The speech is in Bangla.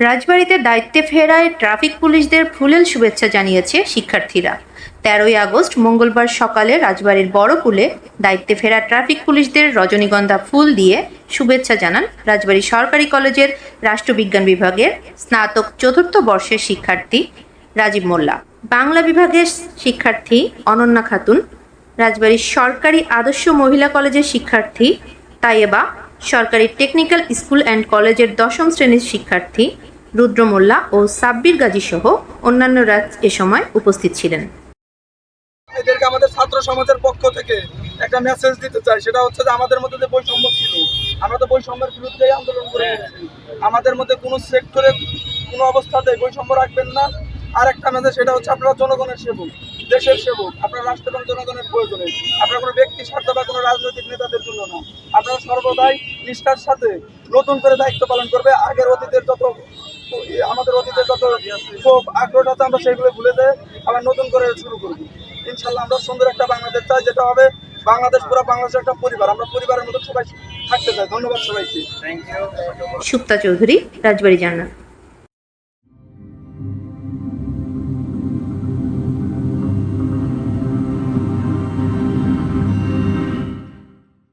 রাজবাড়িতে দায়িত্বে ফেরায় ট্রাফিক পুলিশদের ফুলেল শুভেচ্ছা জানিয়েছে শিক্ষার্থীরা। তেরোই আগস্ট মঙ্গলবার সকালে রাজবাড়ির বড়কুলে দায়িত্বে ফেরা ট্রাফিক পুলিশদের রজনীগন্ধা ফুল দিয়ে শুভেচ্ছা জানান রাজবাড়ী সরকারি কলেজের রাষ্ট্রবিজ্ঞান বিভাগের স্নাতক চতুর্থ বর্ষের শিক্ষার্থী রাজীব মোল্লা। বাংলা বিভাগের শিক্ষার্থী অনন্যা খাতুন, রাজবাড়ীর সরকারি আদর্শ মহিলা কলেজের শিক্ষার্থী তাইয়েবা, সরকারি টেকনিক্যাল স্কুল অ্যান্ড কলেজের দশম শ্রেণির শিক্ষার্থী রুদ্র মোল্লা ও সাব্বির গাজী সহ অন্যান্যরা এ সময় উপস্থিত ছিলেন। এদেরকে আমাদের ছাত্র সমাজের পক্ষ থেকে একটা মেসেজ দিতে চাই। সেটা হচ্ছে যে আমাদের মধ্যে যে বৈষম্য ছিল, আমরা তো বৈষম্যের বিরুদ্ধেই আন্দোলন করে আমাদের মধ্যে কোনো সেক্টরে কোনো অবস্থাতে বৈষম্য রাখবেন না। আর একটা মেসেজ সেটা হচ্ছে আপনারা জনগণের সেবক, দেশের সেবক, আপনারা রাষ্ট্র এবং জনগণের প্রয়োজনে। আপনারা কোনো ব্যক্তি স্বার্থ বা কোনো রাজনৈতিক নেতাদের জন্য না। আপনারা সর্বদাই নিষ্ঠার সাথে নতুন করে দায়িত্ব পালন করবে। আগের অতীতের যত আমাদের অতীতের যত খুব আগ্রহ আছে, আমরা সেগুলো ভুলে দেয় আবার নতুন করে শুরু করব। ইনশাল্লাহ আমরা সুন্দর একটা বাংলাদেশ চাই, যেটা হবে বাংলাদেশ, পুরো বাংলাদেশের একটা পরিবার। আমরা পরিবারের মতো সবাই থাকতে চাই। ধন্যবাদ সবাইকে। সুপ্তা চৌধুরী, রাজবাড়ি, জান্নাত।